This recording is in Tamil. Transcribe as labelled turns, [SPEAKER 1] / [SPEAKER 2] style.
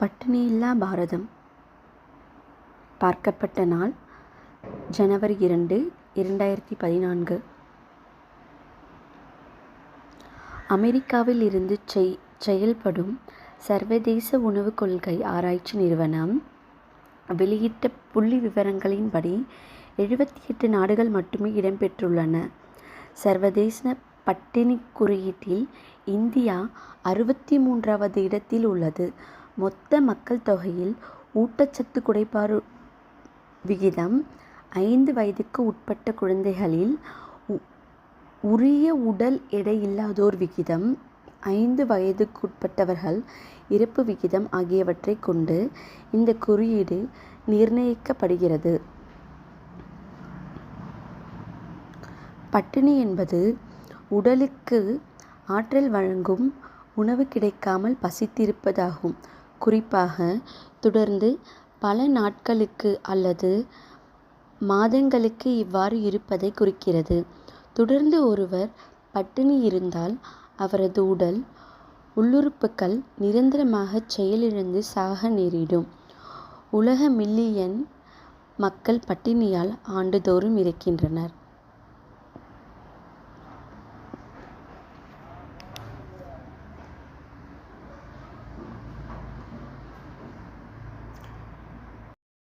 [SPEAKER 1] பட்டினியில்லா பாரதம் பார்க்கப்பட்ட நாள் ஜனவரி இரண்டு இரண்டாயிரத்தி பதினான்கு அமெரிக்காவில் இருந்து செய் செயல்படும் சர்வதேச உணவுக் கொள்கை ஆராய்ச்சி நிறுவனம் வெளியிட்ட புள்ளி விவரங்களின்படி எழுபத்தி எட்டு நாடுகள் மட்டுமே இடம்பெற்றுள்ளன. சர்வதேச பட்டினி குறியீட்டில் இந்தியா அறுபத்தி மூன்றாவது இடத்தில் உள்ளது. மொத்த மக்கள் தொகையில் ஊட்டச்சத்து குறைபாடு விகிதம் ஐந்து வயதுக்கு உட்பட்ட குழந்தைகளில் உரிய உடல் எடை இல்லாதோர் விகிதம் ஐந்து வயதுக்குட்பட்டவர்கள் இறப்பு விகிதம் ஆகியவற்றைக் கொண்டு இந்த குறியீடு நிர்ணயிக்கப்படுகிறது. பட்டினி என்பது உடலுக்கு ஆற்றல் வழங்கும் உணவு கிடைக்காமல் பசித்திருப்பதாகும். குறிப்பாக தொடர்ந்து பல நாட்களுக்கு அல்லது மாதங்களுக்கு இவ்வாறு இருப்பதைக் குறிக்கிறது. தொடர்ந்து ஒருவர் பட்டினி இருந்தால் அவரது உடல் உள்ளுறுப்புக்கள் நிரந்தரமாகச் செயலிழந்து சாக நேரிடும். உலக மில்லியன் மக்கள் பட்டினியால் ஆண்டுதோறும் இறக்கின்றனர்.